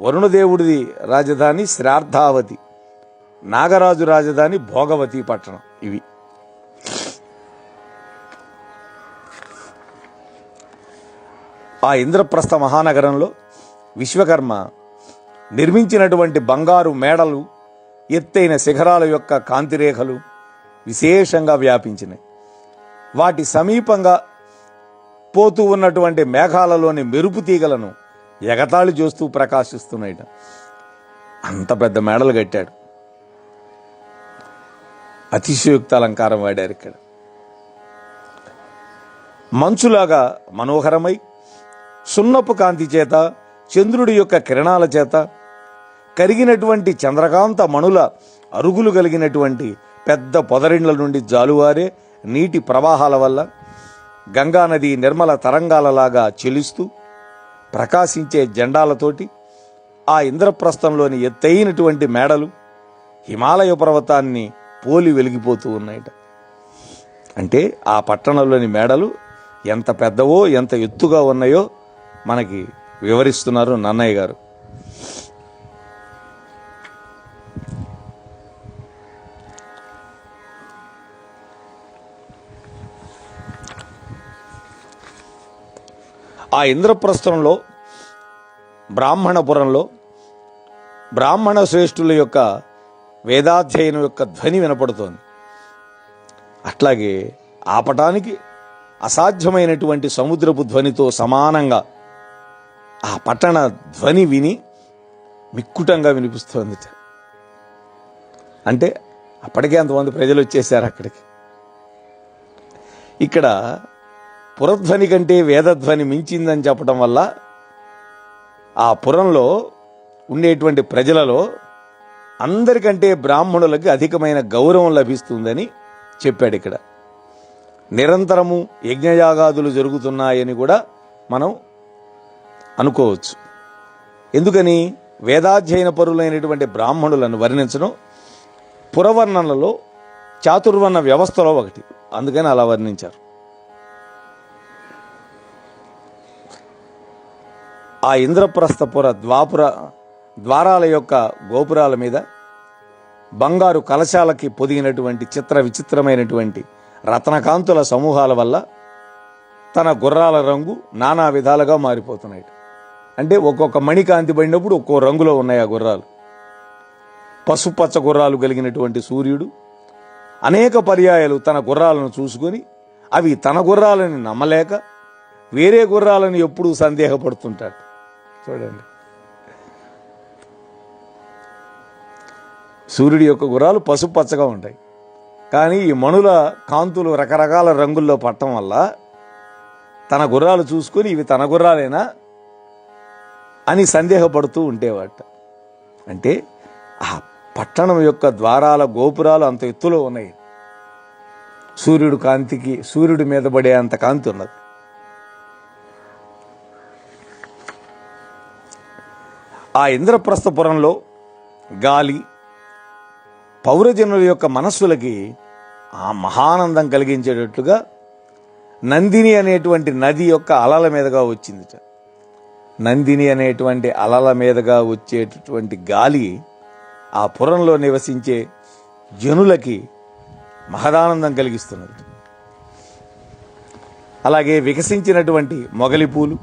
వరుణదేవుడిది రాజధాని శ్రార్థావతి నాగరాజు రాజధాని భోగవతి పట్టణం ఇవి. ఆ ఇంద్రప్రస్థ మహానగరంలో విశ్వకర్మ నిర్మించినటువంటి బంగారు మేడలు ఎత్తైన శిఖరాల యొక్క కాంతిరేఖలు విశేషంగా వ్యాపించినాయి. వాటి సమీపంగా పోతూ ఉన్నటువంటి మేఘాలలోని మెరుపు తీగలను ఎగతాళి చూస్తూ ప్రకాశిస్తున్నాయట. అంత పెద్ద మేడలు కట్టాడు. అతిశయోక్త అలంకారం వాడారు ఇక్కడ. మంచులాగా మనోహరమై సున్నపు కాంతి చేత చంద్రుడి యొక్క కిరణాల చేత కరిగినటువంటి చంద్రకాంత మణుల అరుగులు కలిగినటువంటి పెద్ద పొదరిండ్ల నుండి జాలువారే నీటి ప్రవాహాల వల్ల గంగానది నిర్మల తరంగాలలాగా చెలిస్తూ ప్రకాశించే జెండాలతోటి ఆ ఇంద్రప్రస్థంలోని ఎత్తైనటువంటి మేడలు హిమాలయ పర్వతాన్ని పోలి వెలిగిపోతూ ఉన్నాయట. అంటే ఆ పట్టణంలోని మేడలు ఎంత పెద్దవో ఎంత ఎత్తుగా ఉన్నాయో మనకి వివరిస్తున్నారు నన్నయ్య గారు. ఆ ఇంద్రప్రస్థంలో బ్రాహ్మణపురంలో బ్రాహ్మణ శ్రేష్ఠుల యొక్క వేదాధ్యయనం యొక్క ధ్వని వినపడుతోంది. అట్లాగే ఆపటానికి అసాధ్యమైనటువంటి సముద్రపు ధ్వనితో సమానంగా ఆ పట్టణ ధ్వని విని మిక్కుటంగా వినిపిస్తోంది. అంటే అప్పటికే అంతమంది ప్రజలు వచ్చేసారు అక్కడికి. ఇక్కడ పురధ్వని కంటే వేదధ్వని మించిందని చెప్పడం వల్ల ఆ పురంలో ఉండేటువంటి ప్రజలలో అందరికంటే బ్రాహ్మణులకి అధికమైన గౌరవం లభిస్తుందని చెప్పాడు ఇక్కడ. నిరంతరము యజ్ఞయాగాదులు జరుగుతున్నాయని కూడా మనం అనుకోవచ్చు. ఎందుకని? వేదాధ్యయన పరులైనటువంటి బ్రాహ్మణులను వర్ణించడం పురవర్ణనలో చాతుర్వర్ణ వ్యవస్థలో ఒకటి. అందుకని అలా వర్ణించారు. ఆ ఇంద్రప్రస్థపుర ద్వాపుర ద్వారాల యొక్క గోపురాల మీద బంగారు కలశాలకి పొదిగినటువంటి చిత్ర విచిత్రమైనటువంటి రత్నకాంతుల సమూహాల వల్ల తన గుర్రాల రంగు నానా విధాలుగా మారిపోతున్నాయి. అంటే ఒక్కొక్క మణికాంతి పడినప్పుడు ఒక్కో రంగులో ఉన్నాయి ఆ గుర్రాలు. పసుపచ్చ గుర్రాలు కలిగినటువంటి సూర్యుడు అనేక పర్యాయాలు తన గుర్రాలను చూసుకొని అవి తన గుర్రాలని నమ్మలేక వేరే గుర్రాలను ఎప్పుడూ సందేహపడుతుంటాడు. చూడండి. సూర్యుడి యొక్క గుర్రాలు పసుపచ్చగా ఉంటాయి. కానీ ఈ మణుల కాంతులు రకరకాల రంగుల్లో పట్టడం వల్ల తన గుర్రాలు చూసుకొని ఇవి తన గుర్రాలేనా అని సందేహపడుతూ ఉండేవాట. అంటే ఆ పట్టణం యొక్క ద్వారాల గోపురాలు అంత ఎత్తులో ఉన్నాయి. సూర్యుడు కాంతికి సూర్యుడి మీద పడే అంత కాంతి ఉన్నది. ఆ ఇంద్రప్రస్థపురంలో గాలి పౌరజనుల యొక్క మనస్సులకి ఆ మహానందం కలిగించేటట్లుగా నందిని అనేటువంటి నది యొక్క అలల మీదుగా వచ్చింది నందిని అనేటువంటి అలల మీదుగా వచ్చేటటువంటి గాలి ఆ పురంలో నివసించే జనులకి మహదానందం కలిగిస్తున్నది. అలాగే వికసించినటువంటి మొగలి పూలు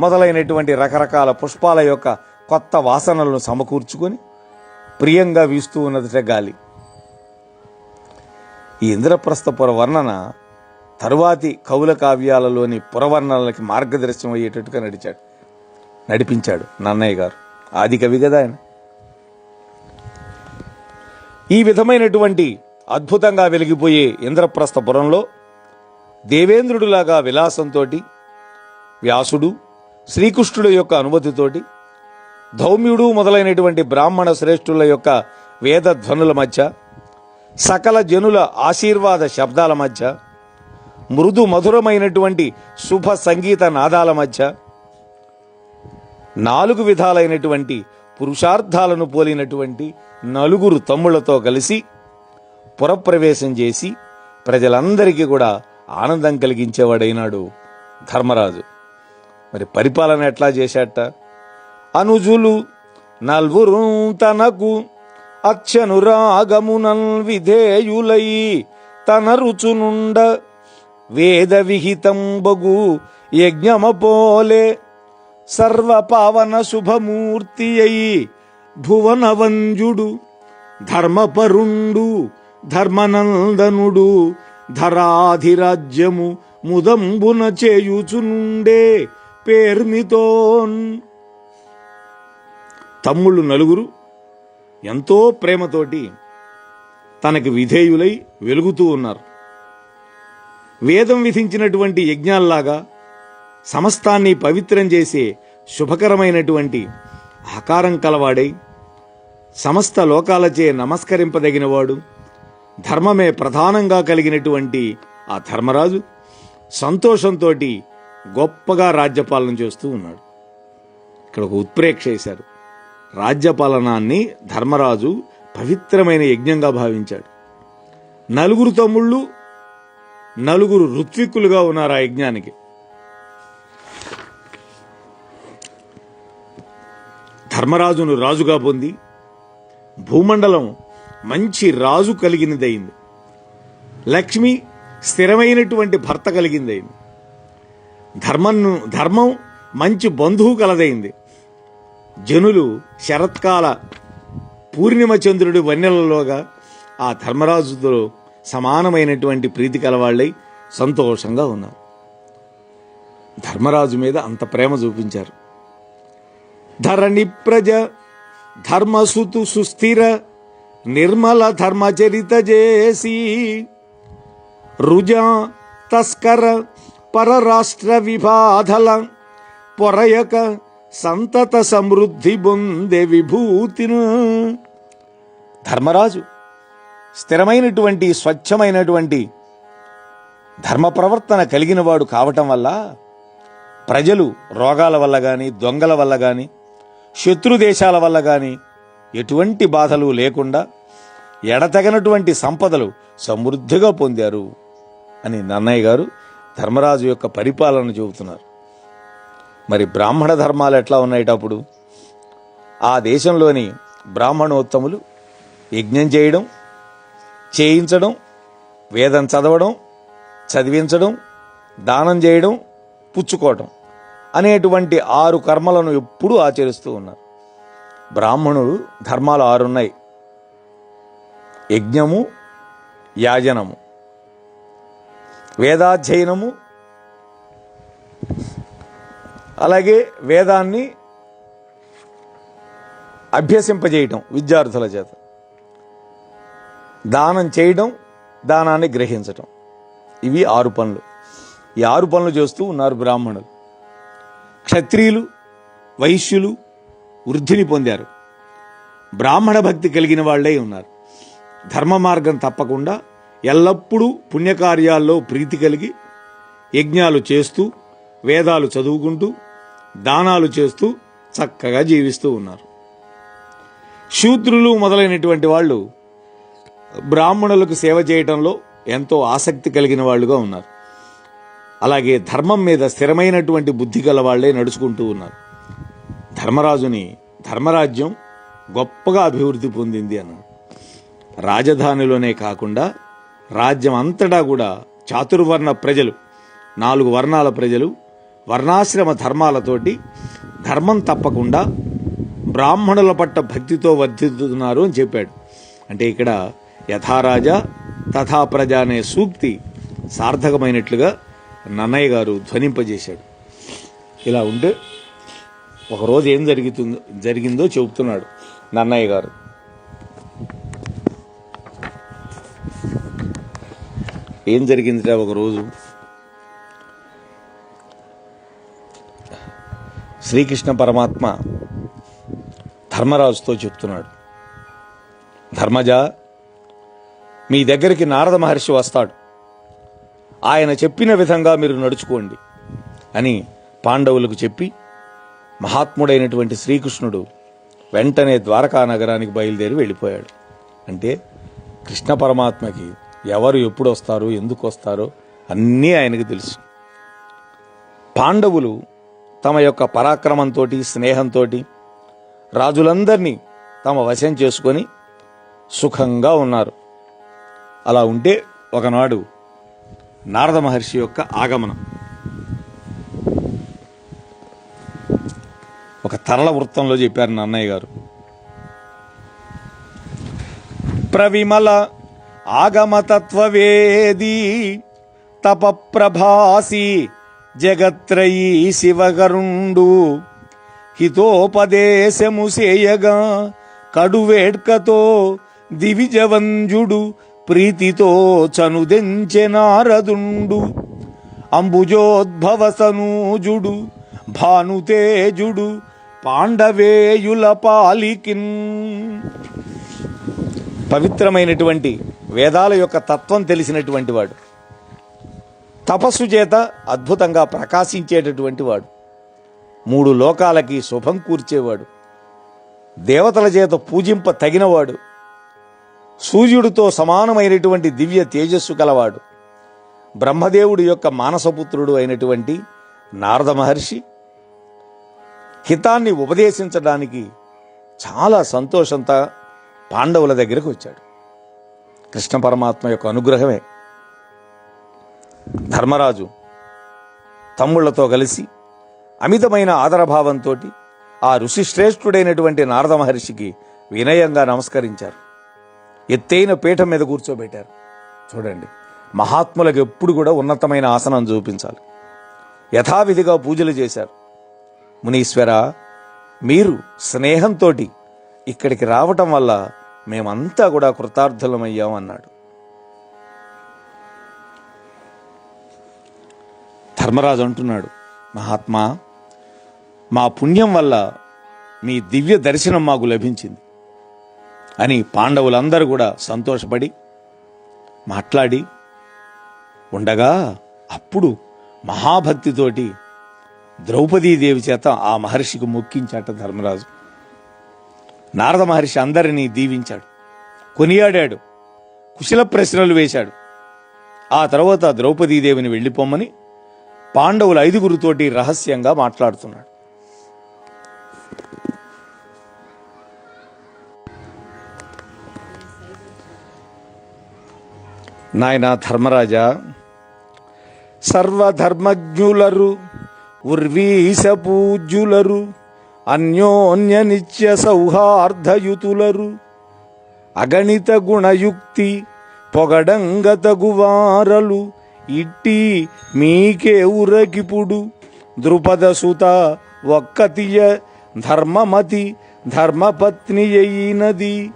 మొదలైనటువంటి రకరకాల పుష్పాల యొక్క కొత్త వాసనలను సమకూర్చుకొని ప్రియంగా వీస్తూ ఉన్నదట గాలి. ఈ ఇంద్రప్రస్థపుర వర్ణన తరువాతి కవుల కావ్యాలలోని పురవర్ణనలకి మార్గదర్శనం అయ్యేటట్టుగా నడిచాడు. నడిపించాడు నన్నయ్య గారు. ఆది కవి కదా ఆయన. ఈ విధమైనటువంటి అద్భుతంగా వెలిగిపోయే ఇంద్రప్రస్థపురంలో దేవేంద్రుడిలాగా విలాసంతో వ్యాసుడు శ్రీకృష్ణుడు యొక్క అనుమతితోటి ధౌమ్యుడు మొదలైనటువంటి బ్రాహ్మణ శ్రేష్ఠుల యొక్క వేద ధ్వనుల మధ్య సకల జనుల ఆశీర్వాద శబ్దాల మధ్య మృదు మధురమైనటువంటి శుభ సంగీత నాదాల మధ్య నాలుగు విధాలైనటువంటి పురుషార్థాలను పోలినటువంటి నలుగురు తమ్ముళ్ళతో కలిసి పురప్రవేశం చేసి ప్రజలందరికీ కూడా ఆనందం కలిగించేవాడైనాడు ధర్మరాజు. మరి పరిపాలన ఎట్లా చేశాట అనుజులు నల్వురు తనకు అచ్చనురాగమునల్ విధేయులై తన రుచునుండ వేద విహితం బగు యజ్ఞమపోలే సర్వపావన శుభమూర్తి అయి భువనవంజుడు ధర్మపరుండు ధర్మనందనుడు ధరాధిరాజ్యము ముదంబున చేయుచునుండే పేర్మితోన్. తమ్ముళ్ళు నలుగురు ఎంతో ప్రేమతోటి తనకి విధేయులై వెలుగుతూ ఉన్నారు. వేదం విధించినటువంటి యజ్ఞాల్లాగా సమస్తాన్ని పవిత్రం చేసే శుభకరమైనటువంటి ఆకారం కలవాడై సమస్త లోకాలచే నమస్కరింపదగినవాడు ధర్మమే ప్రధానంగా కలిగినటువంటి ఆ ధర్మరాజు సంతోషంతో గొప్పగా రాజ్యపాలన చేస్తూ ఉన్నాడు. ఇక్కడ ఒక ఉత్ప్రేక్ష వేశారు. రాజ్యపాలనాన్ని ధర్మరాజు పవిత్రమైన యజ్ఞంగా భావించాడు. నలుగురు తమ్ముళ్ళు నలుగురు ఋత్విక్కులుగా ఉన్నారు ఆ యజ్ఞానికి. ధర్మరాజును రాజుగా పొంది భూమండలం మంచి రాజు కలిగినదైంది లక్ష్మి స్థిరమైనటువంటి భర్త కలిగిందైంది ధర్మను ధర్మం మంచి బంధువు కలదైంది జనులు శరత్కాల పూర్ణిమ చంద్రుడి వన్నెలలోగా ఆ ధర్మరాజుతో సమానమైనటువంటి ప్రీతి కలవాళ్ళై సంతోషంగా ఉన్నారు. ధర్మరాజు మీద అంత ప్రేమ చూపించారు. ధరణి ప్రజ ధర్మసుతు సుస్థిర నిర్మల ధర్మచరిత చేసి రుజా తస్కర పరరాష్ట్ర విబాధల పొరయక సంతత సమృద్ధి బొందే విభూతిను. ధర్మరాజు స్థిరమైనటువంటి స్వచ్ఛమైనటువంటి ధర్మ ప్రవర్తన కలిగిన వాడు కావటం వల్ల ప్రజలు రోగాల వల్ల కానీ దొంగల వల్ల కానీ శత్రు దేశాల వల్ల కానీ ఎటువంటి బాధలు లేకుండా ఎడతెగనటువంటి సంపదలు సమృద్ధిగా పొందారు అని నన్నయ్య గారు ధర్మరాజు యొక్క పరిపాలన చెబుతున్నారు. మరి బ్రాహ్మణ ధర్మాలు ఎట్లా ఉన్నాయిటప్పుడు? ఆ దేశంలోని బ్రాహ్మణోత్తములు యజ్ఞం చేయడం చేయించడం వేదం చదవడం చదివించడం దానం చేయడం పుచ్చుకోవటం అనేటువంటి ఆరు కర్మలను ఎప్పుడూ ఆచరిస్తూ ఉన్నారు. బ్రాహ్మణుడు ధర్మాలు ఆరున్నాయి. యజ్ఞము యాజనము వేదాధ్యయనము అలాగే వేదాన్ని అభ్యసింపజేయటం విద్యార్థుల చేత. దానం చేయడం దానాన్ని గ్రహించటం. ఇవి ఆరు పనులు. ఈ ఆరు పనులు చేస్తూ ఉన్నారు బ్రాహ్మణులు. క్షత్రియులు వైశ్యులు వృద్ధిని పొందారు. బ్రాహ్మణ భక్తి కలిగిన వాళ్ళే ఉన్నారు. ధర్మ మార్గం తప్పకుండా ఎల్లప్పుడూ పుణ్యకార్యాల్లో ప్రీతి కలిగి యజ్ఞాలు చేస్తూ వేదాలు చదువుకుంటూ దానాలు చేస్తూ చక్కగా జీవిస్తూ ఉన్నారు. శూద్రులు మొదలైనటువంటి వాళ్ళు బ్రాహ్మణులకు సేవ చేయటంలో ఎంతో ఆసక్తి కలిగిన వాళ్ళుగా ఉన్నారు. అలాగే ధర్మం మీద స్థిరమైనటువంటి బుద్ధి గల వాళ్ళే నడుచుకుంటూ ఉన్నారు. ధర్మరాజుని ధర్మరాజ్యం గొప్పగా అభివృద్ధి పొందింది అన్నాడు రాజధానిలోనే కాకుండా రాజ్యం అంతటా కూడా చాతుర్వర్ణ ప్రజలు నాలుగు వర్ణాల ప్రజలు వర్ణాశ్రమ ధర్మాలతోటి ధర్మం తప్పకుండా బ్రాహ్మణుల పట్ల భక్తితో వర్ధిస్తున్నారు అని చెప్పాడు. అంటే ఇక్కడ యథారాజా తథా ప్రజ అనే సూక్తి సార్థకమైనట్లుగా నన్నయ్య గారు ధ్వనింపజేశాడు. ఇలా ఉంటే ఒకరోజు ఏం జరుగుతుందో జరిగిందో చెబుతున్నాడు నన్నయ్య గారు. ఏం జరిగిందిరా ఒకరోజు? శ్రీకృష్ణ పరమాత్మ ధర్మరాజుతో చెప్తున్నాడు. ధర్మజ మీ దగ్గరికి నారద మహర్షి వస్తాడు. ఆయన చెప్పిన విధంగా మీరు నడుచుకోండి అని పాండవులకు చెప్పి మహాత్ముడైనటువంటి శ్రీకృష్ణుడు వెంటనే ద్వారకా నగరానికి బయలుదేరి వెళ్ళిపోయాడు. అంటే కృష్ణ పరమాత్మకి ఎవరు ఎప్పుడు వస్తారు ఎందుకు వస్తారో అన్నీ ఆయనకు తెలుసు. పాండవులు తమ యొక్క పరాక్రమంతో స్నేహంతో రాజులందరినీ తమ వశం చేసుకొని సుఖంగా ఉన్నారు. అలా ఉంటే ఒకనాడు నారద మహర్షి యొక్క ఆగమనం. ఒక తరల వృత్తంలో చెప్పారు నాన్నయ్య గారు. ప్రవిమల ఆగమతత్వవేది తపప్రభాసి జగత్రయీ శివగరుండు. హితోపదేశము సేయగా కడువేడ్కతో దివిజవంజుడు ప్రీతితో చనుదెంచె నారదుండు. అంబుజోద్భవసనూజుడు భానుతేజుడు పాండవేయుల పాలికిన్. పవిత్రమైనటువంటి వేదాల యొక్క తత్వం తెలిసినటువంటి వాడు. తపస్సు చేత అద్భుతంగా ప్రకాశించేటటువంటి వాడు. మూడు లోకాలకి శుభం కూర్చేవాడు. దేవతల చేత పూజింప తగినవాడు. సూర్యుడితో సమానమైనటువంటి దివ్య తేజస్సు కలవాడు బ్రహ్మదేవుడి యొక్క మానసపుత్రుడు అయినటువంటి నారద మహర్షి. హితాన్ని ఉపదేశించడానికి చాలా సంతోషంతో పాండవుల దగ్గరకు వచ్చాడు. కృష్ణ పరమాత్మ యొక్క అనుగ్రహమే. ధర్మరాజు తమ్ముళ్ళతో కలిసి అమితమైన ఆదరభావంతో ఆ ఋషిశ్రేష్ఠుడైనటువంటి నారద మహర్షికి వినయంగా నమస్కరించారు. ఎత్తైన పీఠం మీద కూర్చోబెట్టారు. చూడండి మహాత్ములకు ఎప్పుడు కూడా ఉన్నతమైన ఆసనం చూపించాలి. యథావిధిగా పూజలు చేశారు. మునీశ్వర మీరు స్నేహంతో ఇక్కడికి రావటం వల్ల మేమంతా కూడా కృతార్థులమయ్యాం అన్నాడు ధర్మరాజు అంటున్నాడు మహాత్మా మా పుణ్యం వల్ల మీ దివ్య దర్శనం మాకు లభించింది అని పాండవులందరూ కూడా సంతోషపడి మాట్లాడి ఉండగా అప్పుడు మహాభక్తితోటి ద్రౌపదీదేవి చేత ఆ మహర్షికి మొక్కించాట ధర్మరాజు. నారద మహర్షి అందరినీ దీవించాడు కొనియాడాడు కుశల ప్రశ్నలు వేశాడు. ఆ తర్వాత ద్రౌపదీదేవిని వెళ్ళిపోమ్మని పాండవుల ఐదుగురితోటి రహస్యంగా మాట్లాడుతున్నాడు. నాయన ధర్మరాజా సర్వధర్మజ్ఞులరు ఉర్వీశ పూజ్యులరు అన్యోన్య నిత్య సౌహార్ధయుతులరు అగణిత గుణయుక్తి పొగడంగతగువారలు ఇట్టి మీకే ఉరకిపుడు ద్రుపద సుత ఒక్కతియ ధర్మమతి ధర్మపత్ని అయినది.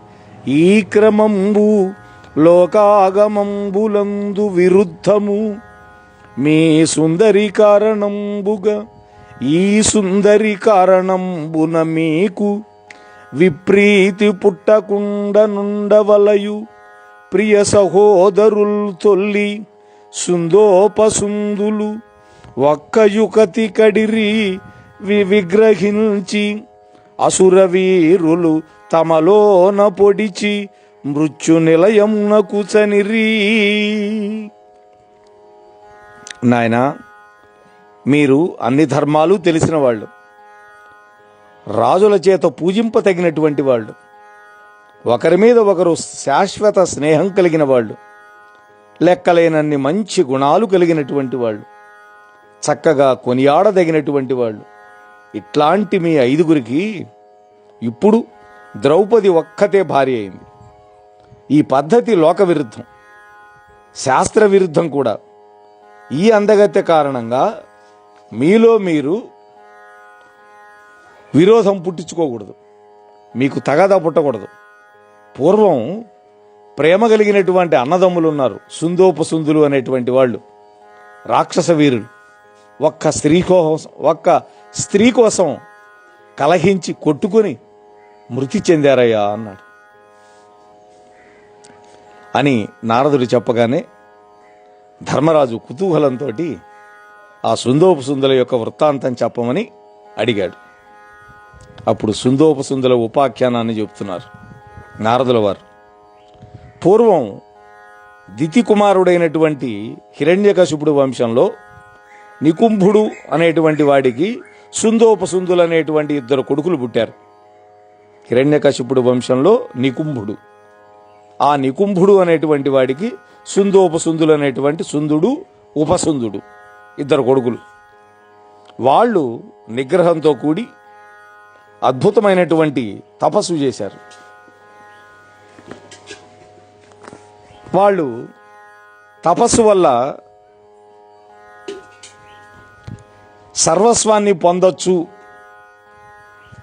ఈ క్రమంబు లోకాగమంబులందు విరుద్ధము. మీ సుందరి కారణంబుగా ఈ సుందరి కారణంబున మీకు విప్రీతి పుట్టకుండా నుండవలయు. ప్రియ సహోదరుల్ తొల్లి సుందోపసుందులు ఒక్క యుకతి కడిరి వి విగ్రహించి అసురవీరులు తమలోన పొడిచి మృత్యు నిలయమునకు చనిరీ. నాయనా మీరు అన్ని ధర్మాలు తెలిసిన వాళ్ళు. రాజుల చేత పూజింపతగినటువంటి వాళ్ళు. ఒకరి మీద ఒకరు శాశ్వత స్నేహం కలిగిన వాళ్ళు. లెక్కలేనన్ని మంచి గుణాలు కలిగినటువంటి వాళ్ళు చక్కగా కొనియాడదగినటువంటి వాళ్ళు. ఇట్లాంటి మీ ఐదుగురికి ఇప్పుడు ద్రౌపది ఒక్కతే భార్య అయింది. ఈ పద్ధతి లోక విరుద్ధం శాస్త్ర విరుద్ధం కూడా. ఈ అందగత్య కారణంగా మీలో మీరు విరోధం పుట్టించుకోకూడదు. మీకు తగదా పుట్టకూడదు. పూర్వం ప్రేమ కలిగినటువంటి అన్నదమ్ములు ఉన్నారు. సుందోపసుందులు అనేటువంటి వాళ్ళు. రాక్షస వీరులు. ఒక్క స్త్రీ కోసం ఒక్క స్త్రీ కోసం కలహించి కొట్టుకొని మృతి చెందారయ్యా అన్నాడు. అని నారదుడు చెప్పగానే ధర్మరాజు కుతూహలంతో ఆ సుందోపసుందుల యొక్క వృత్తాంతం చెప్పమని అడిగాడు. అప్పుడు సుందోపసుందుల ఉపాఖ్యానాన్ని చెబుతున్నారు నారదుల వారు. పూర్వం దితి కుమారుడైనటువంటి హిరణ్యకశిపుడు వంశంలో నికుంభుడు అనేటువంటి వాడికి సుందోపసుందులు అనేటువంటి ఇద్దరు కొడుకులు పుట్టారు. హిరణ్యకశిపుడు వంశంలో నికుంభుడు. ఆ నికుంభుడు అనేటువంటి వాడికి సుందోపసుందులు అనేటువంటి సుందుడు ఉపసుందుడు ఇద్దరు కొడుకులు. వాళ్ళు నిగ్రహంతో కూడి అద్భుతమైనటువంటి తపస్సు చేశారు. వాళ్ళు తపస్సు వల్ల సర్వస్వాన్ని పొందొచ్చు.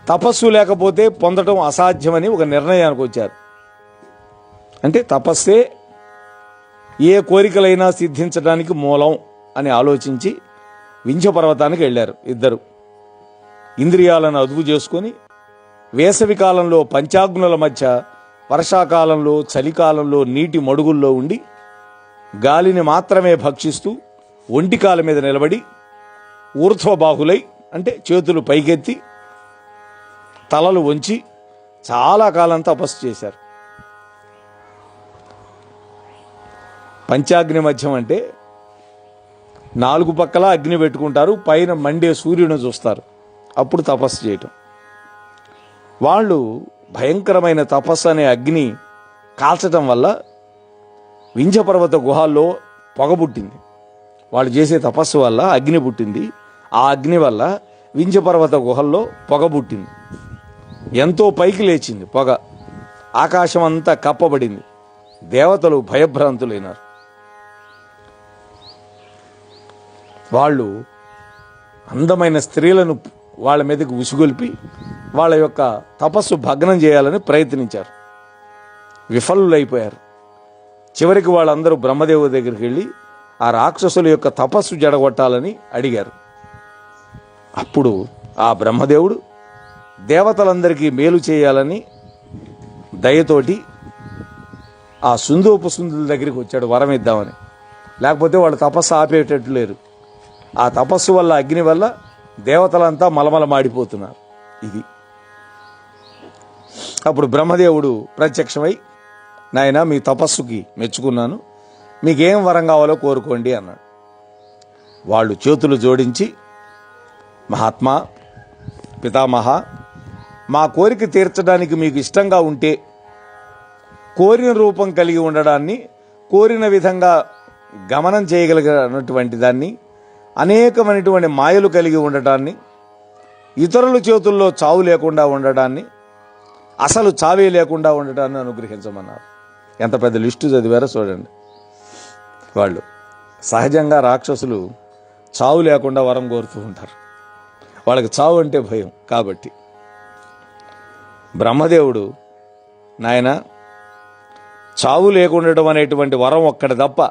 తపస్సు లేకపోతే పొందడం అసాధ్యమని ఒక నిర్ణయానికి వచ్చారు. అంటే తపస్సే ఏ కోరికలైనా సిద్ధించడానికి మూలం అని ఆలోచించి వింధ్య పర్వతానికి వెళ్ళారు ఇద్దరు. ఇంద్రియాలను అదుపు చేసుకొని వేసవి కాలంలో పంచాగ్నుల మధ్య వర్షాకాలంలో చలికాలంలో నీటి మడుగుల్లో ఉండి గాలిని మాత్రమే భక్షిస్తూ ఒంటికాల మీద నిలబడి ఊర్ధ్వబాహులై అంటే చేతులు పైకెత్తి తలలు వంచి చాలా కాలం తపస్సు చేశారు. పంచాగ్ని మధ్యం అంటే నాలుగు పక్కల అగ్ని పెట్టుకుంటారు పైన మండే సూర్యుని చూస్తారు. అప్పుడు తపస్సు చేయటం. వాళ్ళు భయంకరమైన తపస్సు అనే అగ్ని కాల్చటం వల్ల వింధ్యపర్వత గుహాల్లో పొగ పుట్టింది. వాళ్ళు చేసే తపస్సు వల్ల అగ్ని పుట్టింది. ఆ అగ్ని వల్ల వింధ్యపర్వత గుహల్లో పొగ పుట్టింది. ఎంతో పైకి లేచింది పొగ. ఆకాశం అంతా కప్పబడింది. దేవతలు భయభ్రాంతులైనారు. వాళ్ళు అందమైన స్త్రీలను వాళ్ళ మీదకి ఉసుగొల్పి వాళ్ళ యొక్క తపస్సు భగ్నం చేయాలని ప్రయత్నించారు. విఫలులైపోయారు. చివరికి వాళ్ళందరూ బ్రహ్మదేవుడి దగ్గరికి వెళ్ళి ఆ రాక్షసుల యొక్క తపస్సు జడగొట్టాలని అడిగారు. అప్పుడు ఆ బ్రహ్మదేవుడు దేవతలందరికీ మేలు చేయాలని దయతోటి ఆ సుందోపు సుందుల దగ్గరికి వచ్చాడు వరం ఇద్దామని. లేకపోతే వాళ్ళు తపస్సు ఆపేటట్టు లేరు. ఆ తపస్సు వల్ల అగ్ని వల్ల దేవతలంతా మలమల మాడిపోతున్నారు ఇది అప్పుడు బ్రహ్మదేవుడు ప్రత్యక్షమై నాయన మీ తపస్సుకి మెచ్చుకున్నాను. మీకేం వరం కావాలో కోరుకోండి అన్నాడు. వాళ్ళు చేతులు జోడించి మహాత్మా పితామహ మా కోరిక తీర్చడానికి మీకు ఇష్టంగా ఉంటే కోరిన రూపం కలిగి ఉండడాన్ని కోరిన విధంగా గమనం చేయగలిగినటువంటి దాన్ని అనేకమైనటువంటి మాయలు కలిగి ఉండటాన్ని ఇతరుల చేతుల్లో చావు లేకుండా ఉండడాన్ని అసలు చావే లేకుండా ఉండటాన్ని అనుగ్రహించమన్నారు. ఎంత పెద్ద లిస్టు చదివారో చూడండి. వాళ్ళు సహజంగా రాక్షసులు చావు లేకుండా వరం కోరుతూ ఉంటారు. వాళ్ళకి చావు అంటే భయం కాబట్టి. బ్రహ్మదేవుడు నాయన చావు లేకుండటం అనేటువంటి వరం ఒక్కటి తప్ప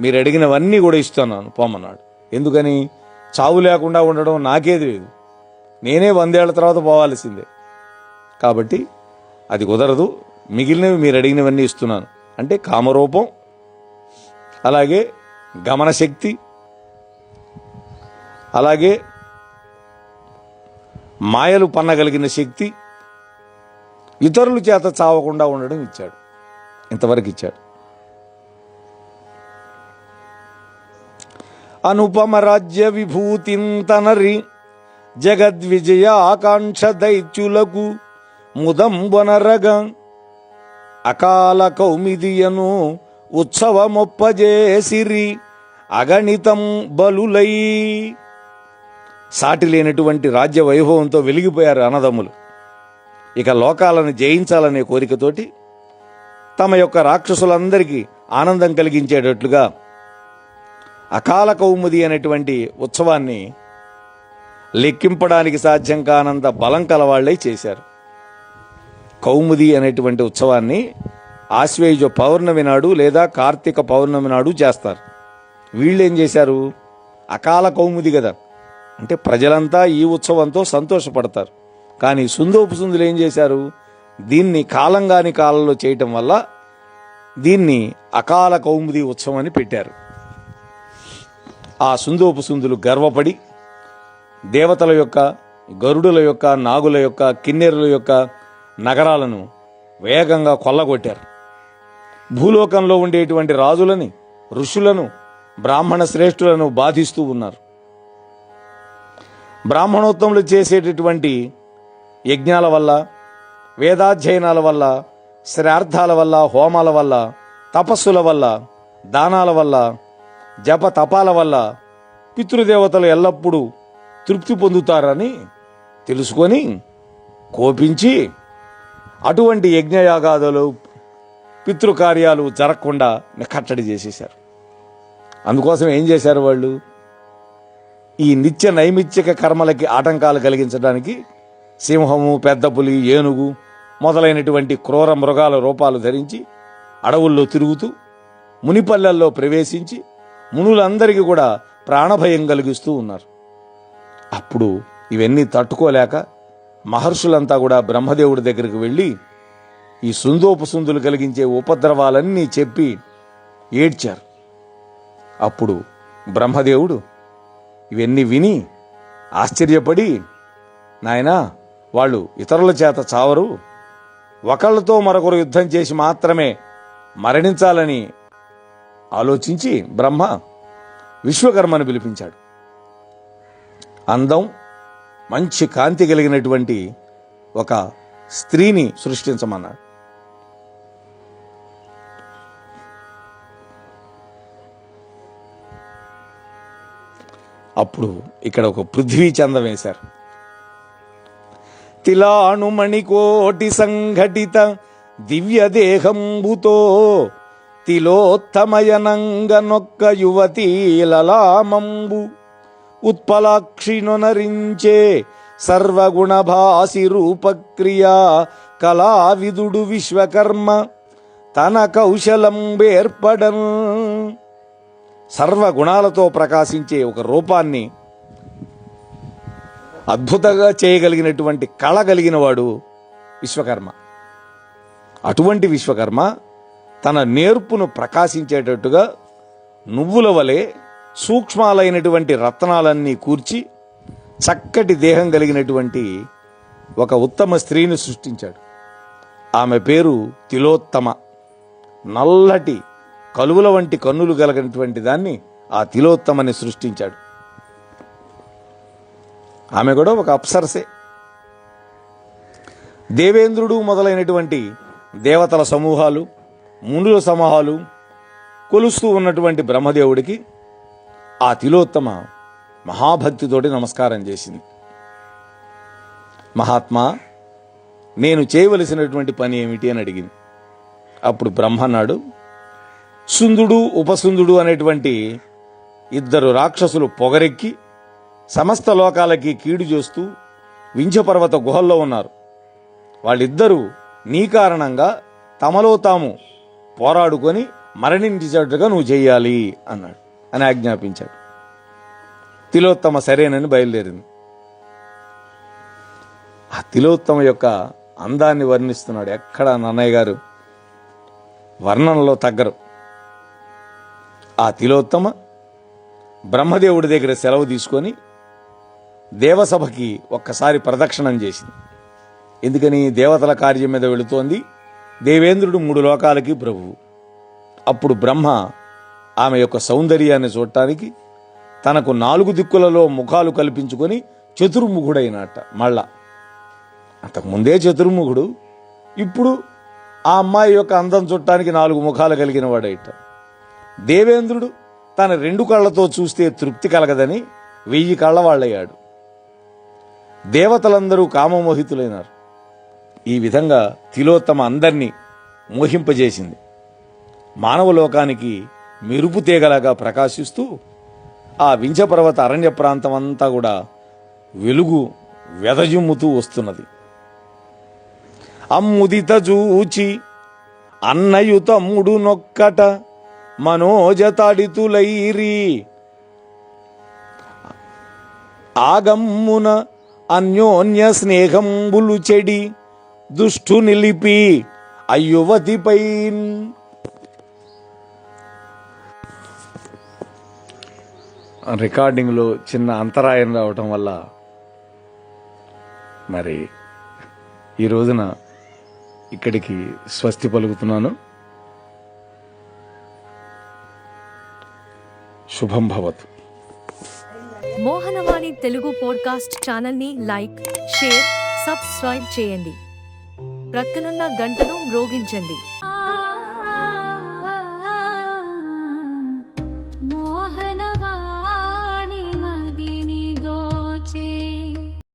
మీరు అడిగినవన్నీ కూడా ఇస్తున్నాను పోమన్నాడు ఎందుకని? చావు లేకుండా ఉండడం నాకేది లేదు. నేనే వందేళ్ళ తర్వాత పోవాల్సిందే. కాబట్టి అది కుదరదు. మిగిలినవి మీరు అడిగినవన్నీ ఇస్తున్నాను. అంటే కామరూపం అలాగే గమనశక్తి అలాగే మాయలు పన్నగలిగిన శక్తి ఇతరుల చేత చావకుండా ఉండడం ఇచ్చాడు. ఇంతవరకు ఇచ్చాడు. అనుపమ రాజ్య విభూతింతనరి జగద్విజయ ఆకాంక్ష దైత్యులకు ముదంబొనరగ. అకాల కౌమిదియను ఉత్సవమొప్పజేసిరి అగణితం బలులై. సాటి లేనటువంటి రాజ్య వైభవంతో వెలిగిపోయారు అనదమ్ములు ఇక లోకాలను జయించాలనే కోరికతోటి తమ యొక్క రాక్షసులందరికీ ఆనందం కలిగించేటట్లుగా అకాల కౌముది అనేటువంటి ఉత్సవాన్ని లెక్కింపడానికి సాధ్యం కానంత బలం కలవాళ్ళై చేశారు. కౌముది అనేటువంటి ఉత్సవాన్ని ఆశ్వేయుజ పౌర్ణమి నాడు లేదా కార్తీక పౌర్ణమి నాడు చేస్తారు. వీళ్ళు ఏం చేశారు? అకాల కౌముది కదా. అంటే ప్రజలంతా ఈ ఉత్సవంతో సంతోషపడతారు. కానీ సుందోపు సుందులు ఏం చేశారు? దీన్ని కాలంగాని కాలంలో చేయటం వల్ల దీన్ని అకాల కౌముది ఉత్సవం అని పెట్టారు. ఆ సుందోపు సుందులు గర్వపడి దేవతల యొక్క గరుడుల యొక్క నాగుల యొక్క కిన్నెరుల యొక్క నగరాలను వేగంగా కొల్లగొట్టారు. భూలోకంలో ఉండేటువంటి రాజులని ఋషులను బ్రాహ్మణ శ్రేష్ఠులను బాధిస్తూ ఉన్నారు. బ్రాహ్మణోత్తములు చేసేటటువంటి యజ్ఞాల వల్ల వేదాధ్యయనాల వల్ల శ్రార్థాల వల్ల హోమాల వల్ల తపస్సుల వల్ల దానాల వల్ల జప తపాల వల్ల పితృదేవతలు ఎల్లప్పుడూ తృప్తి పొందుతారని తెలుసుకొని కోపించి అటువంటి యజ్ఞయాగాదులు పితృకార్యాలు జరగకుండా కట్టడి చేసేశారు. అందుకోసం ఏం చేశారు వాళ్ళు? ఈ నిత్య నైమిత్తిక కర్మలకి ఆటంకాలు కలిగించడానికి సింహము పెద్ద పులి ఏనుగు మొదలైనటువంటి క్రూర మృగాల రూపాలు ధరించి అడవుల్లో తిరుగుతూ మునిపల్లెల్లో ప్రవేశించి మునులందరికీ కూడా ప్రాణభయం కలిగిస్తూ ఉన్నారు. అప్పుడు ఇవన్నీ తట్టుకోలేక మహర్షులంతా కూడా బ్రహ్మదేవుడి దగ్గరికి వెళ్ళి ఈ సుందోపసుందులు కలిగించే ఉపద్రవాలన్నీ చెప్పి ఏడ్చారు. అప్పుడు బ్రహ్మదేవుడు ఇవన్నీ విని ఆశ్చర్యపడి నాయనా వాళ్ళు ఇతరుల చేత చావరు. ఒకళ్ళతో మరొకరు యుద్ధం చేసి మాత్రమే మరణించాలని ఆలోచించి బ్రహ్మ విశ్వకర్మను పిలిపించాడు. అందం మంచి కాంతి కలిగినటువంటి ఒక స్త్రీని సృష్టించమన్నాడు. అప్పుడు ఇక్కడ ఒక పృథ్వీ చందం వేశారు. తిలాణుమణికోటి సంఘటిత దివ్య దేహంబుతో తిలోత్తమయనంగ నొక్క యువతీ లలామంబు. ఉత్పలాక్షినొనరించే సర్వగుణభాసి రూపక్రియా కళావిదుడు విశ్వకర్మ తన కౌశలంబేర్పడన్ సర్వగుణాలతో ప్రకాశించే ఒక రూపాన్ని అద్భుతంగా చేయగలిగినటువంటి కళ కలిగిన వాడు విశ్వకర్మ. అటువంటి విశ్వకర్మ తన నేర్పును ప్రకాశించేటట్టుగా నువ్వుల వలె సూక్ష్మాలైనటువంటి రత్నాలన్నీ కూర్చి చక్కటి దేహం కలిగినటువంటి ఒక ఉత్తమ స్త్రీని సృష్టించాడు. ఆమె పేరు తిలోత్తమ. నల్లటి కలువుల వంటి కన్నులు కలిగినటువంటి దాన్ని ఆ తిలోత్తమని సృష్టించాడు. ఆమె కూడా ఒక అప్సరసే. దేవేంద్రుడు మొదలైనటువంటి దేవతల సమూహాలు మునుల సమూహాలు కొలుస్తూ ఉన్నటువంటి బ్రహ్మదేవుడికి ఆ తిలోత్తమ మహాభక్తితోటి నమస్కారం చేసింది. మహాత్మా నేను చేయవలసినటువంటి పని ఏమిటి అని అడిగింది. అప్పుడు బ్రహ్మన్నాడు సుందుడు ఉపసుందుడు అనేటువంటి ఇద్దరు రాక్షసులు పొగరెక్కి సమస్త లోకాలకి కీడు చేస్తూ వింధ్యపర్వత గుహల్లో ఉన్నారు. వాళ్ళిద్దరూ నీ కారణంగా తమలో తాము పోరాడుకొని మరణించేటట్టుగా నువ్వు చేయాలి అన్నాడు. అని ఆజ్ఞాపించాడు. తిలోత్తమ సరేనని బయలుదేరింది. ఆ తిలోత్తమ యొక్క అందాన్ని వర్ణిస్తున్నాడు. ఎక్కడ నన్నయ్య గారు? వర్ణనలో తగ్గరు. ఆ తిలోత్తమ బ్రహ్మదేవుడి దగ్గర సెలవు తీసుకొని దేవసభకి ఒక్కసారి ప్రదక్షిణం చేసింది. ఎందుకని? దేవతల కార్యం మీద వెళుతోంది. దేవేంద్రుడు మూడు లోకాలకి ప్రభువు. అప్పుడు బ్రహ్మ ఆమె యొక్క సౌందర్యాన్ని చూడటానికి తనకు నాలుగు దిక్కులలో ముఖాలు కల్పించుకొని చతుర్ముఖుడైనట్ట మళ్ళా. అంతకుముందే చతుర్ముఖుడు ఇప్పుడు ఆ అమ్మాయి యొక్క అందం చుట్టానికి నాలుగు ముఖాలు కలిగిన వాడైట. దేవేంద్రుడు తన రెండు కళ్ళతో చూస్తే తృప్తి కలగదని వెయ్యి కళ్ళ వాళ్ళయ్యాడు. దేవతలందరూ కామమోహితులైనారు. ఈ విధంగా తిలోత్తమ అందరినీ మోహింపజేసింది. మానవ లోకానికి మెరుపు తీగలాగా ప్రకాశిస్తూ ఆ వించపర్వత అరణ్య ప్రాంతం అంతా కూడా వెలుగు వెదజుమ్ముతూ వస్తున్నది. అమ్ముదిత చూచి అన్నయుతమ్ముడు నొక్కట మనోజతాడితులైరి. ఆగమ్మున అన్యోన్య స్నేహంబులు చెడి దుష్టు నిలిపి అయ్యువతిపై రికార్డింగ్లో చిన్న అంతరాయం రావటం వల్ల మరి ఈ రోజున ఇక్కడికి స్వస్తి పలుకుతున్నాను. శుభం భవతు. మోహనవాణి తెలుగు పోడ్కాస్ట్ ఛానల్ని లైక్ షేర్ సబ్స్క్రైబ్ చేయండి. ప్రక్కనున్న గంటను మ్రోగించండి.